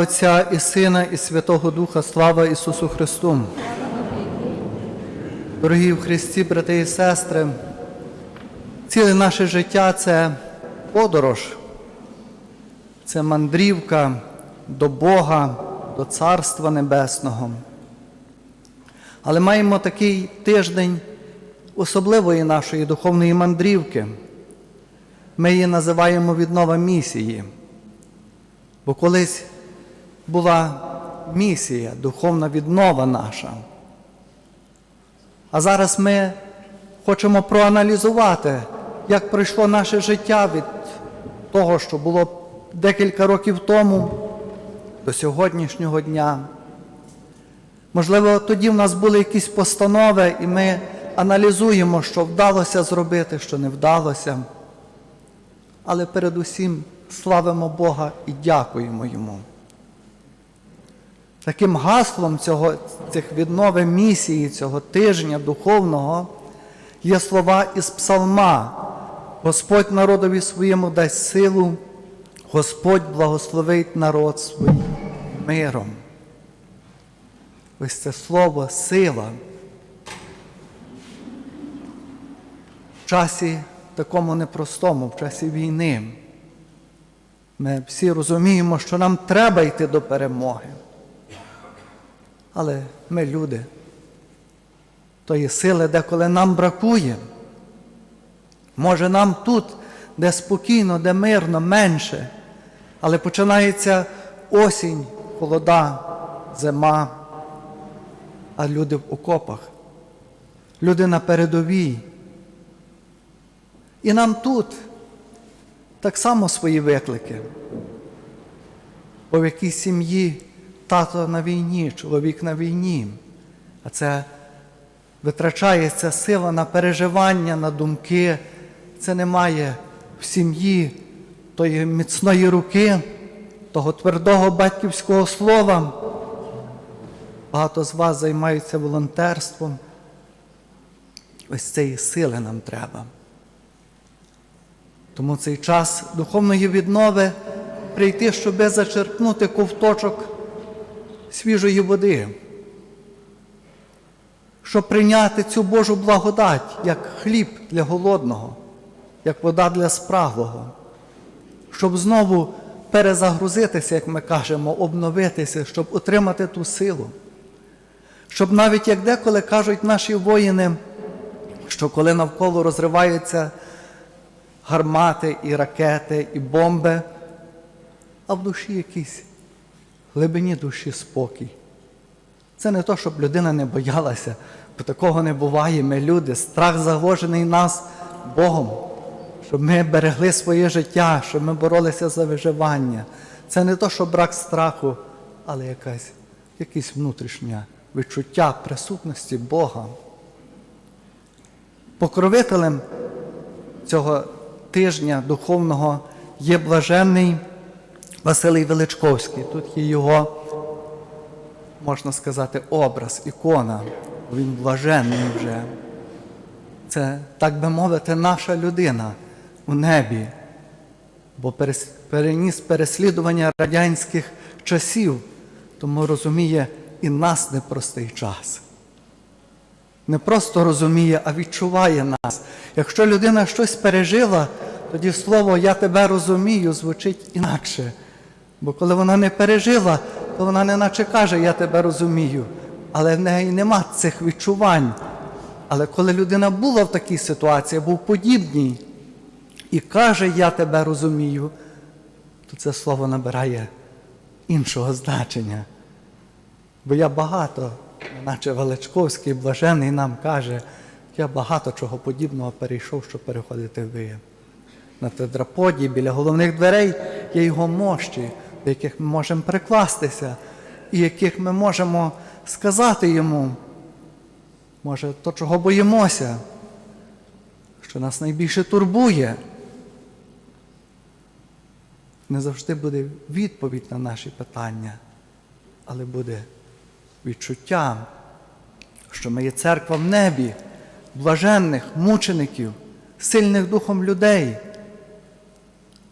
Отця і Сина, і Святого Духа, слава Ісусу Христу. Дорогі в Христі, брати і сестри, ціле наше життя це подорож, це мандрівка до Бога, до Царства Небесного. Але маємо такий тиждень особливої нашої духовної мандрівки. Ми її називаємо віднова місії. Бо колись була місія, духовна віднова наша. А зараз ми хочемо проаналізувати, як пройшло наше життя від того, що було декілька років тому до сьогоднішнього дня. Можливо, тоді в нас були якісь постанови, і ми аналізуємо, що вдалося зробити, що не вдалося. Але передусім славимо Бога і дякуємо Йому. Таким гаслом цього, цих віднови місії цього тижня духовного є слова із псалма. Господь народові своєму дасть силу, Господь благословить народ свій миром. Ось це слово сила. В часі такому непростому, в часі війни. Ми всі розуміємо, що нам треба йти до перемоги. Але ми люди. Тої сили, деколи нам бракує. Може, нам тут, де спокійно, де мирно, менше, але починається осінь, холода, зима, а люди в окопах, люди на передовій. І нам тут так само свої виклики. Бо в якійсь сім'ї тато на війні, чоловік на війні, а це витрачається сила на переживання, на думки. Це немає в сім'ї тої міцної руки, того твердого батьківського слова. Багато з вас займаються волонтерством. Ось цієї сили нам треба. Тому цей час духовної віднови прийти, щоби зачерпнути ковточок свіжої води, щоб прийняти цю Божу благодать як хліб для голодного, як вода для спраглого, щоб знову перезагрузитися, як ми кажемо, обновитися, щоб отримати ту силу. Щоб навіть як деколи кажуть наші воїни, що коли навколо розриваються гармати і ракети, і бомби, а в душі якийсь в глибині душі спокій. Це не то, щоб людина не боялася, бо такого не буває. Ми люди, страх заложений нас Богом, щоб ми берегли своє життя, щоб ми боролися за виживання. Це не то, що брак страху, але якась, якесь внутрішнє відчуття присутності Бога. Покровителем цього тижня духовного є блаженний Василий Величковський. Тут є його, можна сказати, образ, ікона. Він блаженний вже. Це, так би мовити, наша людина у небі, бо переніс переслідування радянських часів, тому розуміє і нас непростий час. Не просто розуміє, а відчуває нас. Якщо людина щось пережила, тоді слово Я тебе розумію звучить інакше. Бо коли вона не пережила, то вона не наче каже, я тебе розумію, але в неї нема цих відчувань. Але коли людина була в такій ситуації, був подібній, і каже, я тебе розумію, то це слово набирає іншого значення. Бо я багато, наче Величковський, блажений нам каже, я багато чого подібного перейшов, щоб переходити ви. На тетраподі біля головних дверей є його мощі, до яких ми можемо прикластися, і яких ми можемо сказати йому, може, то, чого боїмося, що нас найбільше турбує. Не завжди буде відповідь на наші питання, але буде відчуття, що ми є церква в небі, блаженних, мучеників, сильних духом людей,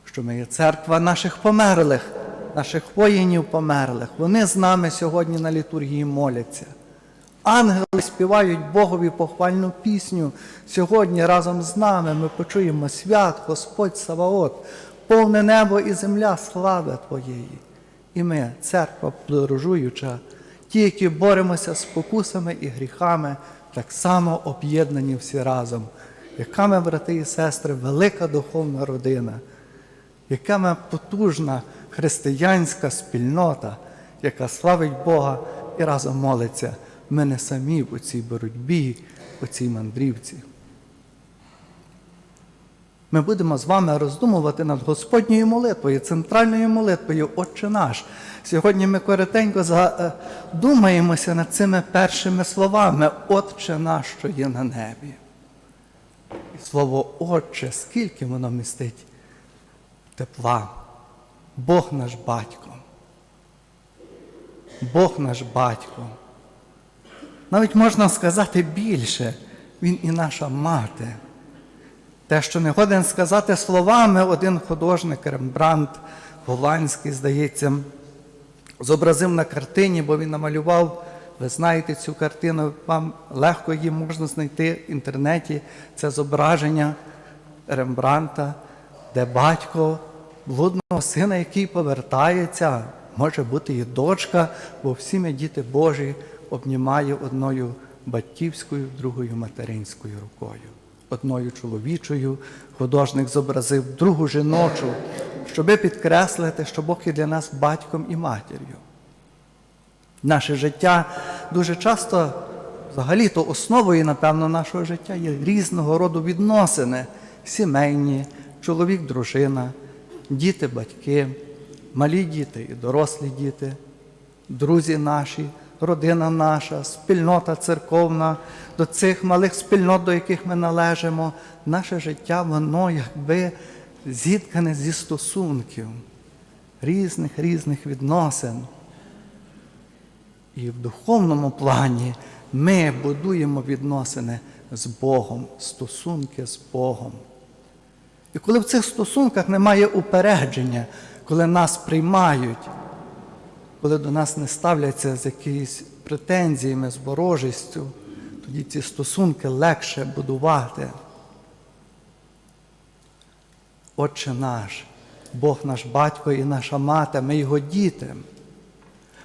що ми є церква наших померлих, наших воїнів померлих. Вони з нами сьогодні на літургії моляться. Ангели співають Богові похвальну пісню. Сьогодні разом з нами ми почуємо свят, Господь Саваот, повне небо і земля слави Твоєї. І ми, церква подорожуюча, ті, які боремося з спокусами і гріхами, так само об'єднані всі разом. Яка ми, брати і сестри, велика духовна родина, яка ми потужна християнська спільнота, яка славить Бога і разом молиться. Ми не самі у цій боротьбі, у цій мандрівці. Ми будемо з вами роздумувати над Господньою молитвою, центральною молитвою Отче наш. Сьогодні ми коротенько задумаємося над цими першими словами Отче наш, що є на небі. І слово Отче, скільки воно містить тепла. Бог наш батько. Бог наш батько. Навіть можна сказати більше, Він і наша мати. Те, що не годен сказати словами, один художник Рембрандт голландський, здається, зобразив на картині, бо він намалював, ви знаєте цю картину, вам легко її можна знайти в інтернеті. Це зображення Рембранта, де батько блудного сина, який повертається, може бути і дочка, бо всі ми діти Божі обнімає одною батьківською, другою материнською рукою. Одною чоловічою художник зобразив другу жіночу, щоби підкреслити, що Бог є для нас батьком і матір'ю. Наше життя дуже часто, взагалі-то основою, напевно, нашого життя є різного роду відносини: сімейні, чоловік, дружина, діти, батьки, малі діти і дорослі діти, друзі наші, родина наша, спільнота церковна, до цих малих спільнот, до яких ми належимо, наше життя, воно якби зіткане зі стосунків, різних різних відносин. І в духовному плані ми будуємо відносини з Богом, стосунки з Богом. І коли в цих стосунках немає упередження, коли нас приймають, коли до нас не ставляться з якоюсь претензіями, з ворожістю, тоді ці стосунки легше будувати. Отче наш, Бог наш батько і наша мати, ми його діти.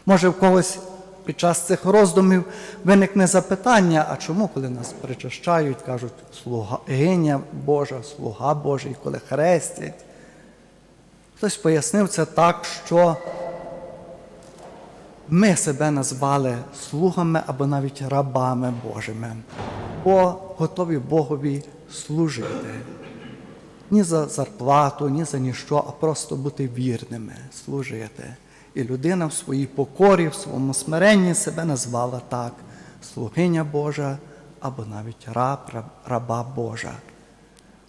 Може, в когось під час цих роздумів виникне запитання, а чому, коли нас причащають, кажуть, слуга гиня Божа, слуга Божий, коли хрестять. Хтось пояснив це так, що ми себе назвали слугами або навіть рабами Божими, бо готові Богові служити. Ні за зарплату, ні за ніщо, а просто бути вірними, служити. І людина в своїй покорі, в своєму смиренні себе назвала так: слугиня Божа або навіть раб, раб раба Божа,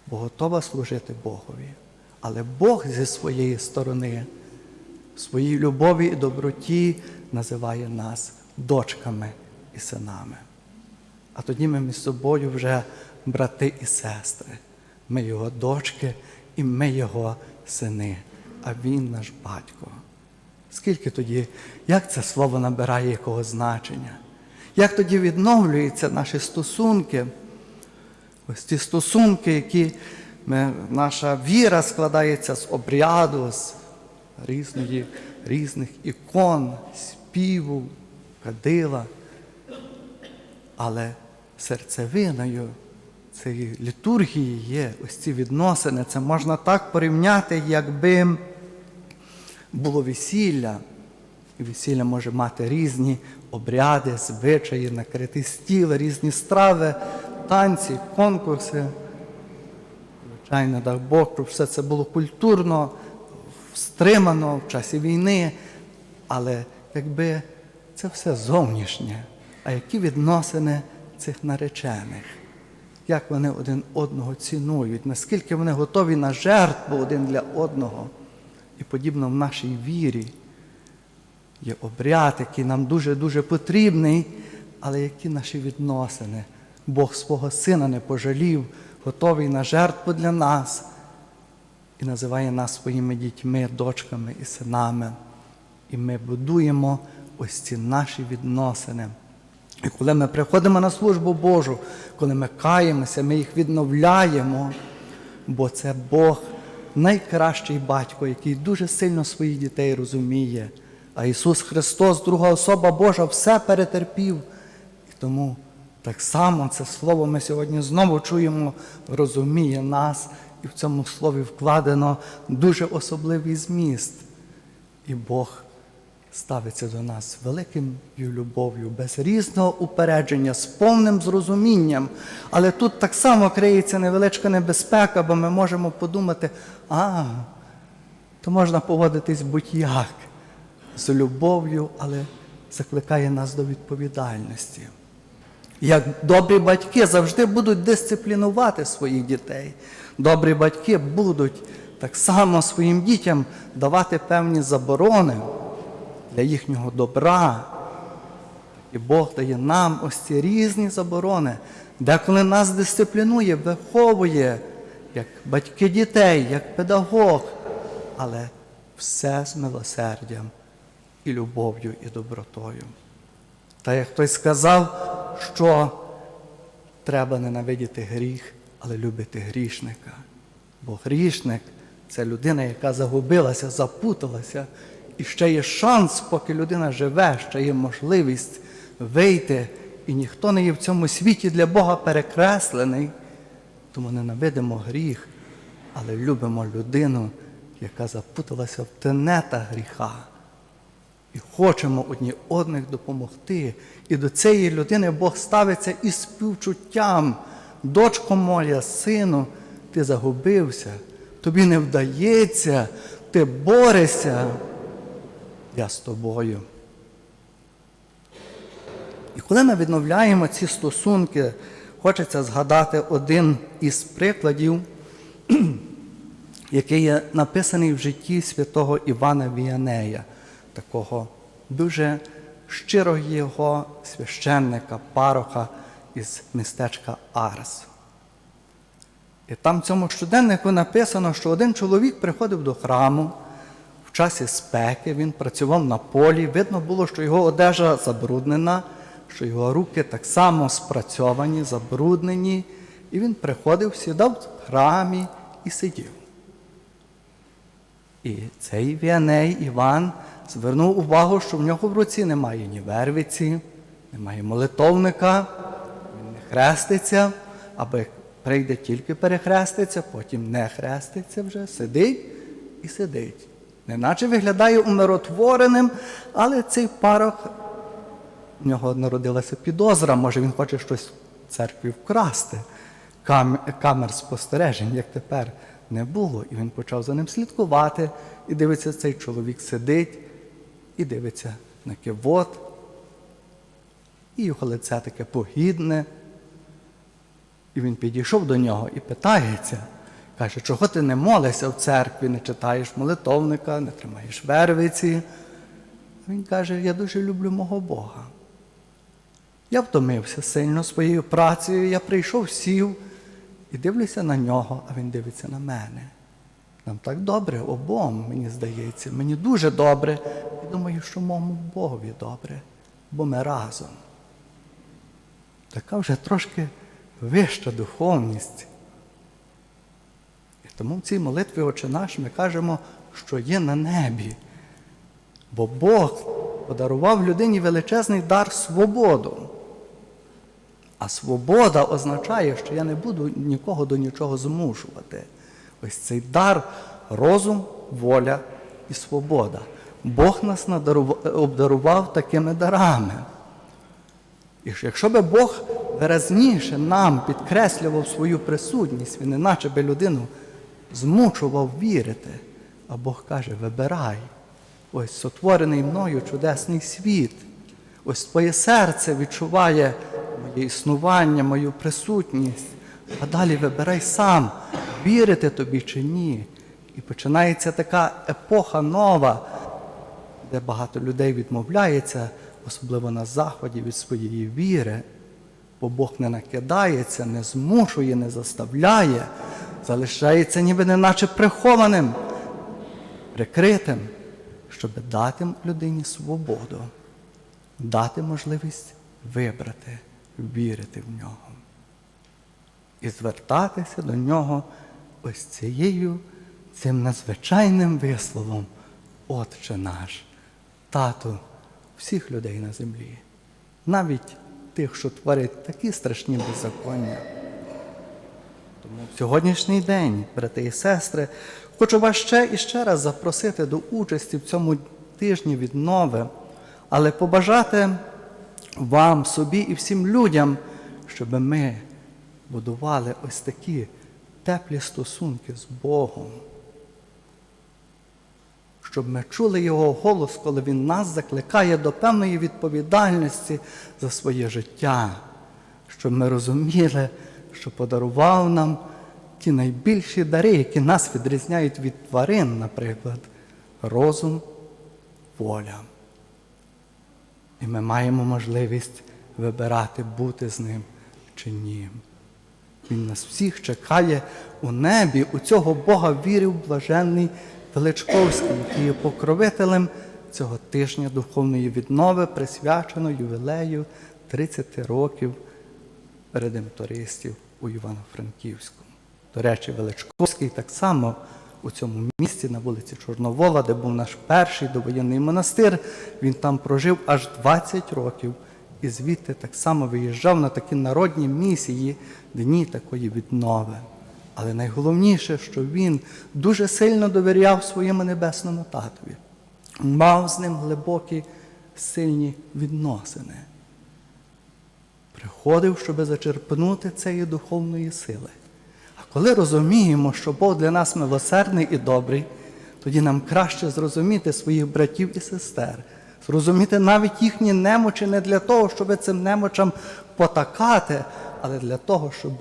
бо готова служити Богові. Але Бог зі своєї сторони, в своїй любові і доброті називає нас дочками і синами. А тоді ми між собою вже брати і сестри. Ми його дочки і ми його сини, а він наш батько. Скільки тоді, як це слово набирає якого значення? Як тоді відновлюються наші стосунки? Ось ці стосунки, які ми, наша віра складається з обряду, з різної, різних ікон, співу, кадила. Але серцевиною цієї літургії є ось ці відносини. Це можна так порівняти, якби було весілля. І весілля може мати різні обряди, звичаї, накрити стіл, різні страви, танці, конкурси. Звичайно, дай Бог, щоб все це було культурно, стримано в часі війни. Але якби це все зовнішнє, а які відносини цих наречених? Як вони один одного цінують, наскільки вони готові на жертву один для одного? І подібно в нашій вірі є обряд, який нам дуже-дуже потрібний, але які наші відносини? Бог свого Сина не пожалів, готовий на жертву для нас і називає нас своїми дітьми, дочками і синами. І ми будуємо ось ці наші відносини. І коли ми приходимо на службу Божу, коли ми каємося, ми їх відновляємо, бо це Бог найкращий батько, який дуже сильно своїх дітей розуміє. А Ісус Христос, друга особа Божа, все перетерпів. І тому так само це слово ми сьогодні знову чуємо, розуміє нас, і в цьому слові вкладено дуже особливий зміст. І Бог ставиться до нас з великою любов'ю, без різного упередження, з повним зрозумінням. Але тут так само криється невеличка небезпека, бо ми можемо подумати, а, то можна поводитись будь-як з любов'ю, але закликає нас до відповідальності. Як добрі батьки завжди будуть дисциплінувати своїх дітей. Добрі батьки будуть так само своїм дітям давати певні заборони для їхнього добра. І Бог дає нам ось ці різні заборони, деколи нас дисциплінує, виховує, як батьки дітей, як педагог, але все з милосердям і любов'ю і добротою. Та як хтось сказав, що треба ненавидіти гріх, але любити грішника. Бо грішник це людина, яка загубилася, запуталася, і ще є шанс, поки людина живе, ще є можливість вийти, і ніхто не є в цьому світі для Бога перекреслений. Тому ненавидимо гріх, але любимо людину, яка запуталася в тенета гріха. І хочемо одні одних допомогти. І до цієї людини Бог ставиться із співчуттям. Дочко моя, сину, ти загубився, тобі не вдається, ти борешся. Я з тобою. І коли ми відновляємо ці стосунки, хочеться згадати один із прикладів, який є написаний в житті святого Івана Віанея, такого дуже щирого його священника, пароха із містечка Арс. І там в цьому щоденнику написано, що один чоловік приходив до храму часі спеки, він працював на полі. Видно було, що його одежа забруднена, що його руки так само спрацьовані, забруднені. І він приходив, сідав в храмі і сидів. І цей Віаней Іван звернув увагу, що в нього в руці немає ні вервиці, немає молитовника, він не хреститься, як прийде тільки перехреститься, потім не хреститься вже, сидить і сидить. Неначе виглядає умиротвореним, але цей парох, в нього народилася підозра, може він хоче щось в церкві вкрасти. Кам- камер спостережень, як тепер, не було. І він почав за ним слідкувати. І дивиться, цей чоловік сидить і дивиться на кивот. І його лице таке погідне. І він підійшов до нього і питається, каже, чого ти не молишся в церкві, не читаєш молитовника, не тримаєш вервиці. Він каже, я дуже люблю мого Бога. Я втомився сильно своєю працею, я прийшов, сів і дивлюся на нього, а він дивиться на мене. Нам так добре обом, мені здається, мені дуже добре. І думаю, що моєму Богові добре, бо ми разом. Така вже трошки вища духовність. Тому в цій молитві Отче наш ми кажемо, що є на небі. Бо Бог подарував людині величезний дар свободу. А свобода означає, що я не буду нікого до нічого змушувати. Ось цей дар розум, воля і свобода. Бог нас обдарував такими дарами. І ж якщо би Бог виразніше нам підкреслював свою присутність, він іначе би людину змушував вірити. А Бог каже: вибирай. Ось сотворений мною чудесний світ. Ось твоє серце відчуває моє існування, мою присутність. А далі вибирай сам, вірити тобі чи ні. І починається така епоха нова, де багато людей відмовляється, особливо на Заході, від своєї віри, бо Бог не накидається, не змушує, не заставляє, залишається ніби неначе прихованим, прикритим, щоб дати людині свободу, дати можливість вибрати, вірити в нього і звертатися до нього ось цією, цим надзвичайним висловом, Отче наш, тату всіх людей на землі, навіть тих, що творять такі страшні беззаконня. Сьогоднішній день, брати і сестри, хочу вас ще і ще раз запросити до участі в цьому тижні віднови, але побажати вам, собі і всім людям, щоб ми будували ось такі теплі стосунки з Богом. Щоб ми чули Його голос, коли Він нас закликає до певної відповідальності за своє життя, щоб ми розуміли, що подарував нам ті найбільші дари, які нас відрізняють від тварин, наприклад, розум, воля. І ми маємо можливість вибирати, бути з ним чи ні. Він нас всіх чекає у небі, у цього Бога вірив блаженний Величковський, який є покровителем цього тижня духовної віднови, присвячено ювілею 30 років редемтористів у Івано-Франківську. До речі, Величковський так само у цьому місці на вулиці Чорновола, де був наш перший довоєнний монастир, він там прожив аж 20 років і звідти так само виїжджав на такі народні місії, дні такої віднови. Але найголовніше, що він дуже сильно довіряв своєму небесному татові, мав з ним глибокі, сильні відносини. Приходив, щоб зачерпнути цієї духовної сили. Коли розуміємо, що Бог для нас милосердний і добрий, тоді нам краще зрозуміти своїх братів і сестер, зрозуміти навіть їхні немочі не для того, щоб цим немочам потакати, але для того, щоб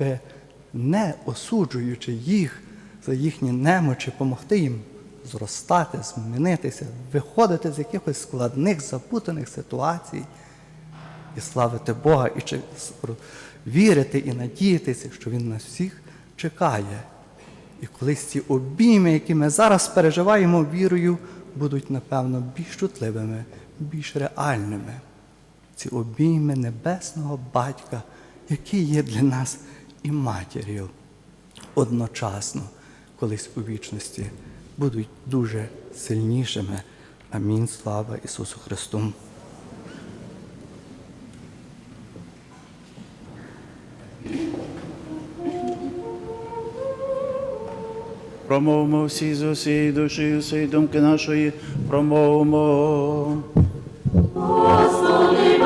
не осуджуючи їх за їхні немочі, допомогти їм зростати, змінитися, виходити з якихось складних, запутаних ситуацій і славити Бога, і вірити і надіятися, що Він нас всіх чекає. І колись ці обійми, які ми зараз переживаємо вірою, будуть, напевно, більш чутливими, більш реальними. Ці обійми небесного батька, який є для нас і матір'ю одночасно, колись у вічності, будуть дуже сильнішими. Амінь. Слава Ісусу Христу. промовимо всі з усієї душі, усієї думки нашої, промовмо. Господи,